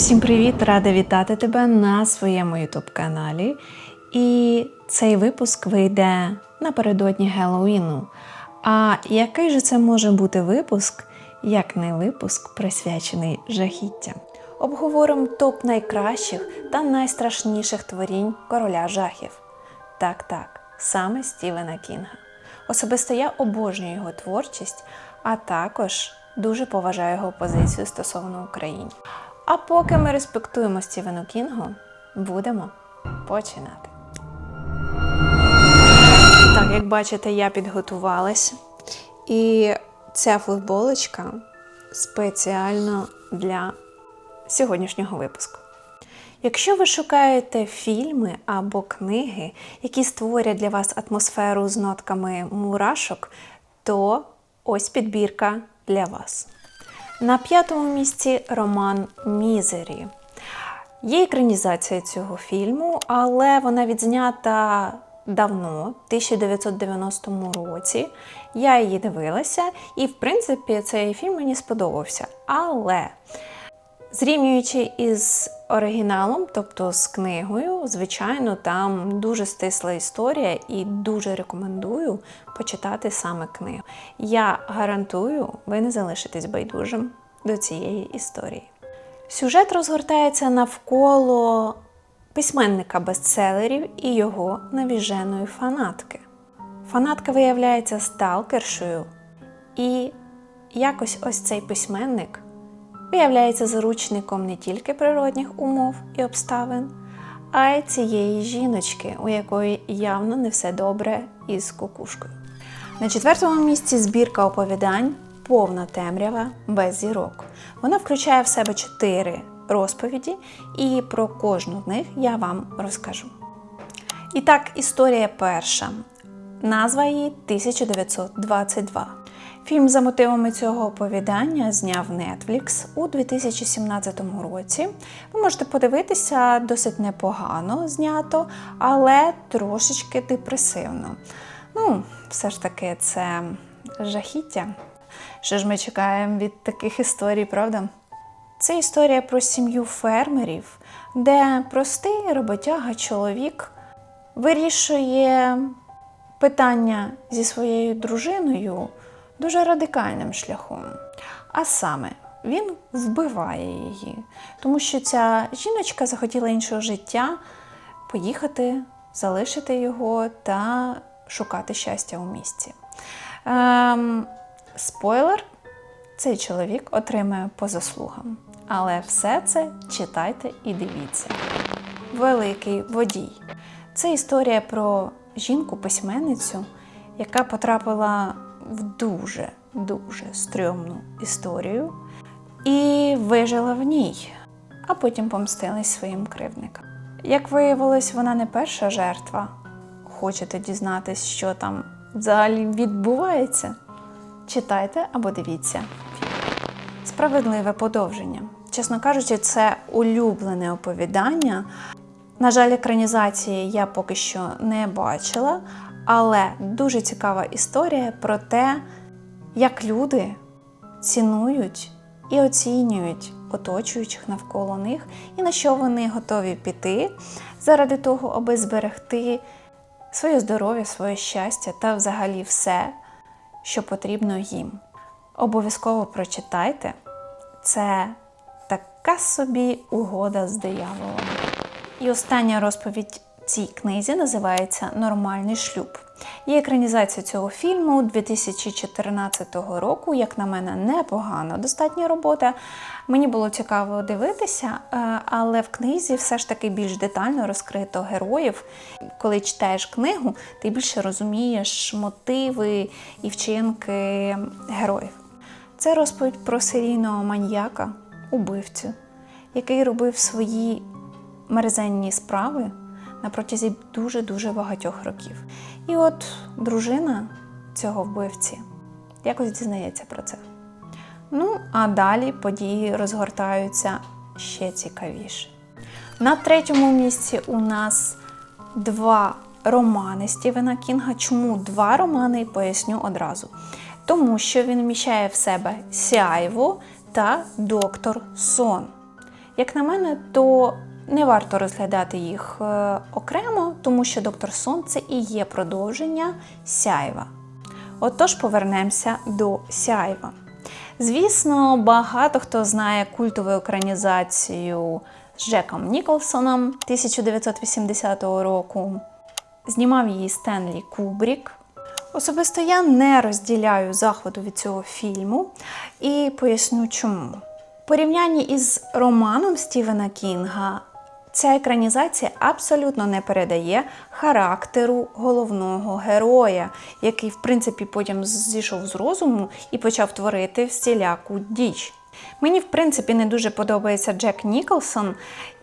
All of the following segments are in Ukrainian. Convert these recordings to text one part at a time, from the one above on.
Всім привіт! Рада вітати тебе на своєму youtube каналі. І цей випуск вийде напередодні Геловіну. А який же це може бути випуск, як не випуск, присвячений жахіттям? Обговоримо топ найкращих та найстрашніших творінь короля жахів. Так, так, саме Стівена Кінга. Особисто я обожнюю його творчість, а також дуже поважаю його позицію стосовно України. А поки ми респектуємо Стівену Кінгу, будемо починати. Так, як бачите, я підготувалась. І ця футболочка спеціально для сьогоднішнього випуску. Якщо ви шукаєте фільми або книги, які створять для вас атмосферу з нотками мурашок, то ось підбірка для вас. На п'ятому місці роман Мізері. Є екранізація цього фільму, але вона відзнята давно, в 1990 році. Я її дивилася, і, в принципі, цей фільм мені сподобався. Але Зрівнюючи із оригіналом, тобто з книгою, звичайно, там дуже стисла історія і дуже рекомендую почитати саме книгу. Я гарантую, ви не залишитесь байдужим до цієї історії. Сюжет розгортається навколо письменника бестселерів і його навіженої фанатки. Фанатка виявляється сталкершою, і якось ось цей письменник виявляється заручником не тільки природних умов і обставин, а й цієї жіночки, у якої явно не все добре із кукушкою. На четвертому місці збірка оповідань повна темрява без зірок. Вона включає в себе чотири розповіді, і про кожну з них я вам розкажу. І так, історія перша. Назва її 1922. Фільм за мотивами цього оповідання зняв Netflix у 2017 році. Ви можете подивитися досить непогано знято, але трошечки депресивно. Ну, все ж таки, це жахіття. Що ж ми чекаємо від таких історій, правда? Це історія про сім'ю фермерів, де простий роботяга чоловік вирішує питання зі своєю дружиною дуже радикальним шляхом. А саме, він вбиває її, тому що ця жіночка захотіла іншого життя поїхати, залишити його та шукати щастя у місті. Ем, спойлер, цей чоловік отримає по заслугам. Але все це читайте і дивіться. Великий водій. Це історія про жінку-письменницю, яка потрапила в дуже дуже стрьомну історію і вижила в ній, а потім помстилась своїм кривдникам. Як виявилось, вона не перша жертва. Хочете дізнатись, що там взагалі відбувається? Читайте або дивіться. Справедливе подовження. Чесно кажучи, це улюблене оповідання. На жаль, екранізації я поки що не бачила, але дуже цікава історія про те, як люди цінують і оцінюють оточуючих навколо них, і на що вони готові піти заради того, аби зберегти своє здоров'я, своє щастя та взагалі все, що потрібно їм. Обов'язково прочитайте це така собі угода з дияволом. І остання розповідь цій книзі називається Нормальний шлюб. Є екранізація цього фільму 2014 року, як на мене, непогана, достатня робота. Мені було цікаво дивитися, е, але в книзі все ж таки більш детально розкрито героїв. Коли читаєш книгу, ти більше розумієш мотиви і вчинки героїв. Це розповідь про серійного маньяка, убивцю, який робив свої мерзенні справи на протязі дуже-дуже багатьох років. І от дружина цього вбивці якось дізнається про це. Ну, а далі події розгортаються ще цікавіше. На третьому місці у нас два романи Стівена Кінга. Чому два романи? Поясню одразу. Тому що він вміщає в себе сяйво та доктор Сон. Як на мене, то не варто розглядати їх е, окремо, тому що доктор Сон це і є продовження сяйва. Отож, повернемося до сяйва. Звісно, багато хто знає культову екранізацію з Джеком Ніколсоном 1980 року. Знімав її Стенлі Кубрік. Особисто я не розділяю захвату від цього фільму і поясню чому. В порівнянні із романом Стівена Кінга ця екранізація абсолютно не передає характеру головного героя, який, в принципі, потім зійшов з розуму і почав творити всіляку діч. Мені, в принципі, не дуже подобається Джек Ніколсон,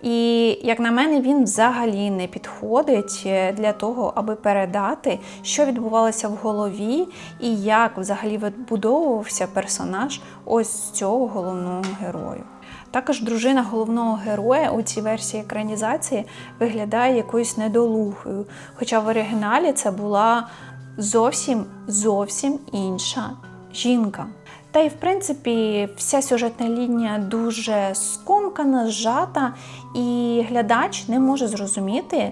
і, як на мене, він взагалі не підходить е, для того, аби передати, що відбувалося в голові і як взагалі відбудовувався персонаж ось цього головного герою. Також дружина головного героя у цій версії екранізації виглядає якоюсь недолугою. Хоча в оригіналі це була зовсім зовсім інша жінка. Та й в принципі вся сюжетна лінія дуже скомкана, зжата, і глядач не може зрозуміти,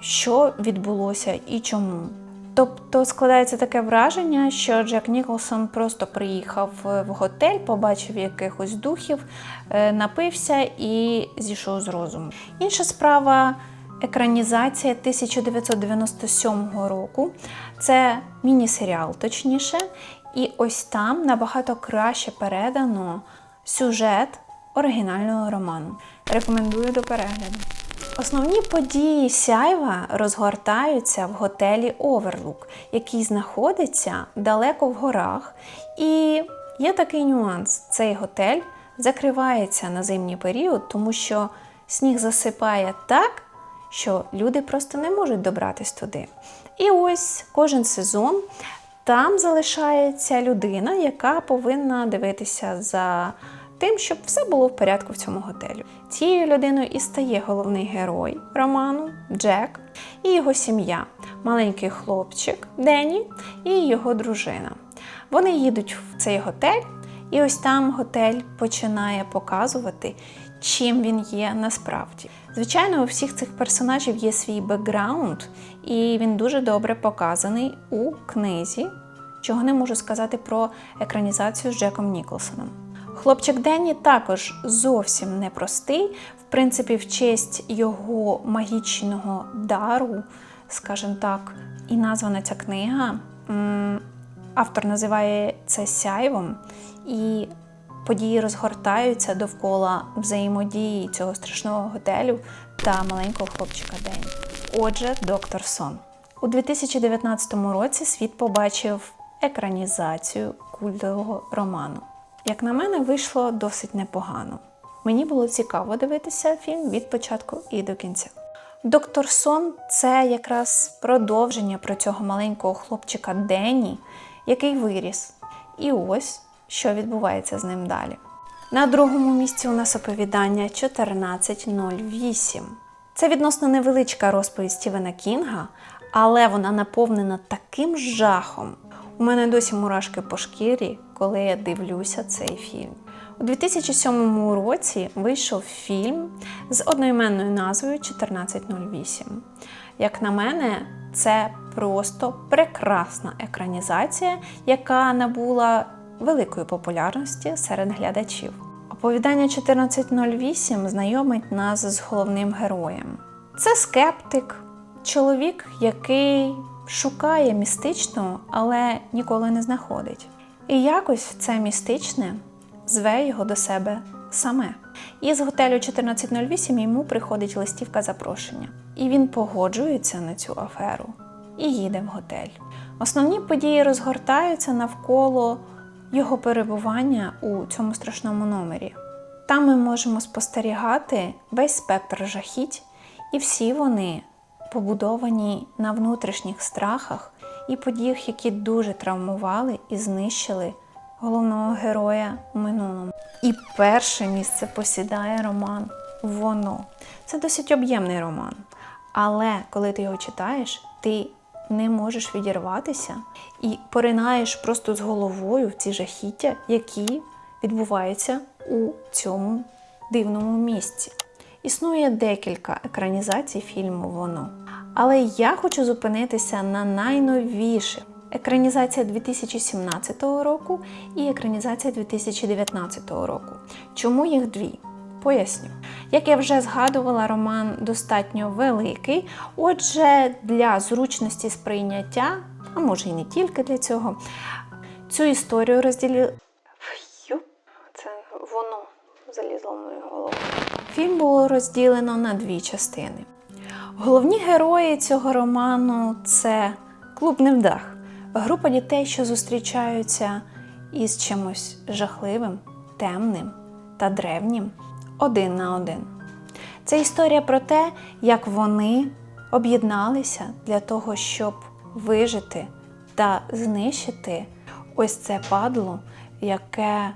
що відбулося і чому. Тобто складається таке враження, що Джек Ніколсон просто приїхав в готель, побачив якихось духів, е, напився і зійшов з розуму. Інша справа екранізація 1997 року. Це міні-серіал, точніше. І ось там набагато краще передано сюжет оригінального роману. Рекомендую до перегляду. Основні події сяйва розгортаються в готелі Оверлук, який знаходиться далеко в горах. І є такий нюанс: цей готель закривається на зимній період, тому що сніг засипає так, що люди просто не можуть добратись туди. І ось кожен сезон там залишається людина, яка повинна дивитися за тим, щоб все було в порядку в цьому готелю. Цією людиною і стає головний герой роману Джек і його сім'я, маленький хлопчик Денні і його дружина. Вони їдуть в цей готель, і ось там готель починає показувати, чим він є насправді. Звичайно, у всіх цих персонажів є свій бекграунд, і він дуже добре показаний у книзі, чого не можу сказати про екранізацію з Джеком Ніколсоном. Хлопчик Денні також зовсім непростий. В принципі, в честь його магічного дару, скажімо так, і названа ця книга. Автор називає це сяйвом, і події розгортаються довкола взаємодії цього страшного готелю та маленького хлопчика Денні. Отже, доктор Сон. У 2019 році світ побачив екранізацію культового роману. Як на мене, вийшло досить непогано. Мені було цікаво дивитися фільм від початку і до кінця. Доктор Сон це якраз продовження про цього маленького хлопчика Денні, який виріс. І ось що відбувається з ним далі. На другому місці у нас оповідання 1408. Це відносно невеличка розповідь Стівена Кінга, але вона наповнена таким жахом. У мене досі мурашки по шкірі, коли я дивлюся цей фільм. У 2007 році вийшов фільм з одноіменною назвою 1408. Як на мене, це просто прекрасна екранізація, яка набула великої популярності серед глядачів. Оповідання 1408 знайомить нас з головним героєм. Це скептик, чоловік, який шукає містичного, але ніколи не знаходить. І якось це містичне зве його до себе саме. І з готелю 1408 йому приходить листівка запрошення. І він погоджується на цю аферу і їде в готель. Основні події розгортаються навколо його перебування у цьому страшному номері. Там ми можемо спостерігати весь спектр жахіть, і всі вони побудовані на внутрішніх страхах і подіях, які дуже травмували і знищили головного героя у минулому. І перше місце посідає роман Воно. Це досить об'ємний роман. Але коли ти його читаєш, ти не можеш відірватися і поринаєш просто з головою в ці жахіття, які відбуваються у цьому дивному місці. Існує декілька екранізацій фільму Воно. Але я хочу зупинитися на найновіших. Екранізація 2017 року і екранізація 2019 року. Чому їх дві? Поясню. Як я вже згадувала, роман достатньо великий, отже, для зручності сприйняття, а може і не тільки для цього, цю історію розділили. Це воно залізло в мою голову. Фільм було розділено на дві частини. Головні герої цього роману це клуб невдах, група дітей, що зустрічаються із чимось жахливим, темним та древнім один на один. Це історія про те, як вони об'єдналися для того, щоб вижити та знищити ось це падло, яке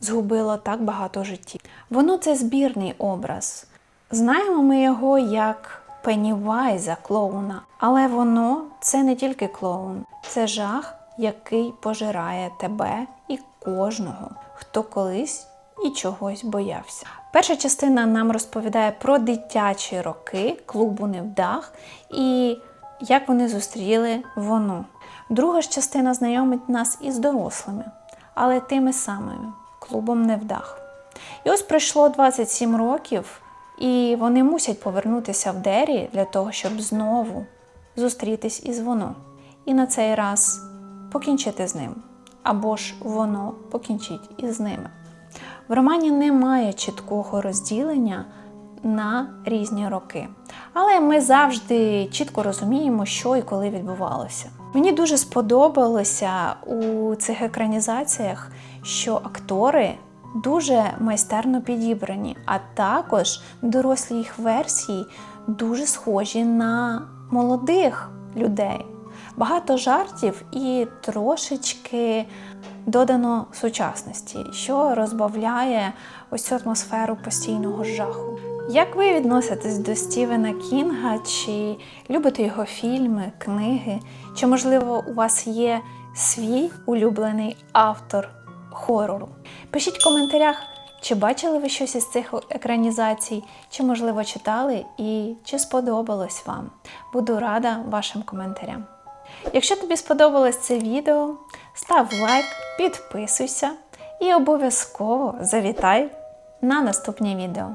згубило так багато життів. Воно це збірний образ. Знаємо ми його як Пеннівайза клоуна, але воно це не тільки клоун, це жах, який пожирає тебе і кожного, хто колись і чогось боявся. Перша частина нам розповідає про дитячі роки клубу Невдах і як вони зустріли воно. Друга ж частина знайомить нас із дорослими, але тими самими клубом Невдах. І ось пройшло 27 років, і вони мусять повернутися в Дері для того, щоб знову зустрітись із воно. І на цей раз покінчити з ним, або ж воно покінчить із ними. В романі немає чіткого розділення на різні роки. Але ми завжди чітко розуміємо, що і коли відбувалося. Мені дуже сподобалося у цих екранізаціях, що актори дуже майстерно підібрані, а також дорослі їх версії дуже схожі на молодих людей. Багато жартів і трошечки додано сучасності, що розбавляє ось цю атмосферу постійного жаху. Як ви відноситесь до Стівена Кінга? Чи любите його фільми, книги? Чи, можливо, у вас є свій улюблений автор хорору? Пишіть в коментарях, чи бачили ви щось із цих екранізацій, чи, можливо, читали і чи сподобалось вам. Буду рада вашим коментарям. Якщо тобі сподобалось це відео, став лайк, підписуйся і обов'язково завітай на наступні відео.